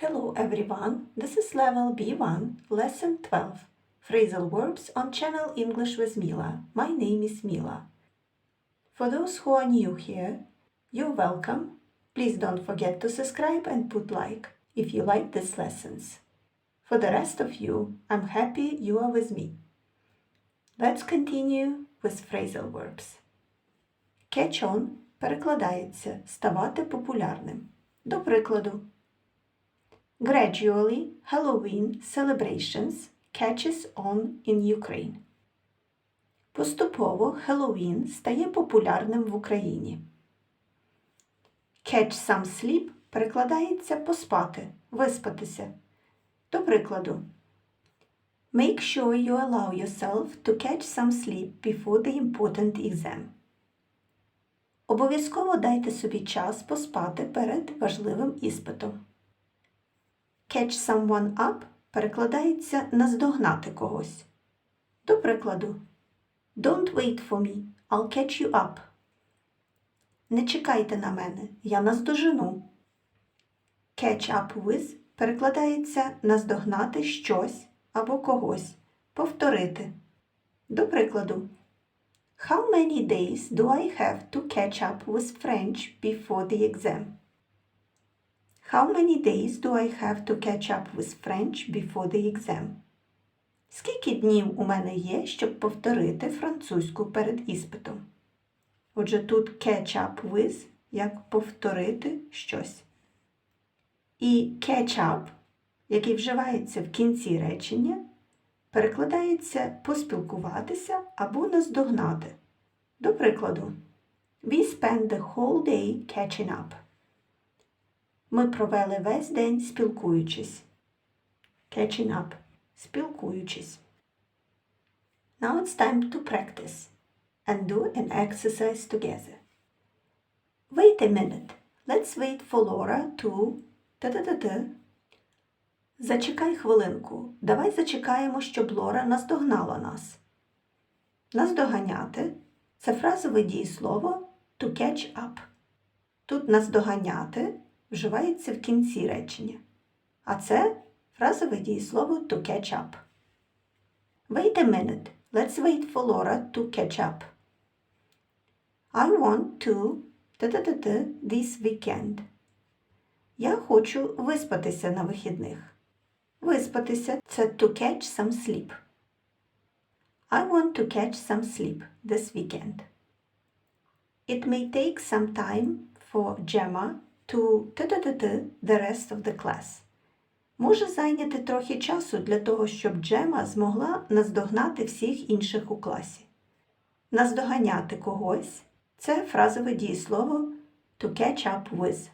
Hello everyone, this is level B1, lesson 12, phrasal verbs on channel English with Mila. My name is Mila. For those who are new here, you're welcome. Please don't forget to subscribe and put like if you like these lessons. For the rest of you, I'm happy you are with me. Let's continue with phrasal verbs. Catch on перекладається ставати популярним. До прикладу, Gradually, Halloween celebrations catches on in Ukraine. Поступово Хеллоуін стає популярним в Україні. Catch some sleep перекладається поспати, виспатися. До прикладу. Make sure you allow yourself to catch some sleep before the important exam. Обов'язково дайте собі час поспати перед важливим іспитом. Catch someone up перекладається наздогнати когось. До прикладу, Don't wait for me, I'll catch you up. Не чекайте на мене, я наздожену. Catch up with перекладається наздогнати щось або когось, повторити. До прикладу, How many days do I have to catch up with French before the exam? How many days do I have to catch up with French before the exam? Скільки днів у мене є, щоб повторити французьку перед іспитом? Отже, тут catch up with як повторити щось. І catch up, який вживається в кінці речення, перекладається поспілкуватися або наздогнати. До прикладу, We spent the whole day catching up. Ми провели весь день спілкуючись. Catching up. Спілкуючись. Now it's time to practice and do an exercise together. Wait a minute. Let's wait for Laura to та-та-та-та. Зачекай хвилинку. Давай зачекаємо, щоб Лора наздогнала нас. Наздоганяти це фразове дієслово to catch up. Тут наздоганяти вживається в кінці речення. А це фразове дієслово to catch up. Wait a minute. Let's wait for Laura to catch up. I want to та-та-та-та this weekend. Я хочу виспатися на вихідних. Виспатися це to catch some sleep. I want to catch some sleep this weekend. It may take some time for Gemma to the rest of the class. Може зайняти трохи часу для того, щоб Джема змогла наздогнати всіх інших у класі. Наздоганяти когось це фразове дієслово to catch up with.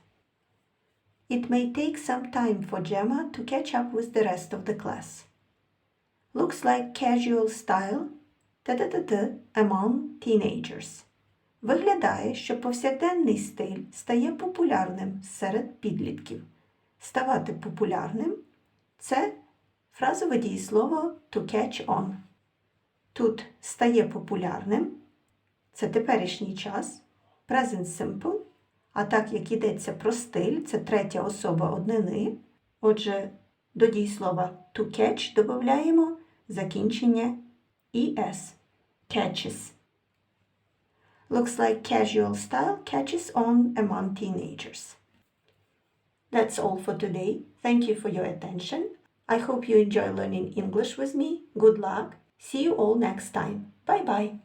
It may take some time for Gemma to catch up with the rest of the class. Looks like casual style among teenagers. Виглядає, що повсякденний стиль стає популярним серед підлітків. Ставати популярним це фразове дієслово to catch on. Тут стає популярним це теперішній час, present simple, а так як йдеться про стиль, це третя особа однини. Отже, до дієслова to catch додаємо закінчення es. Catches. Looks like casual style catches on among teenagers. That's all for today. Thank you for your attention. I hope you enjoy learning English with me. Good luck. See you all next time. Bye bye.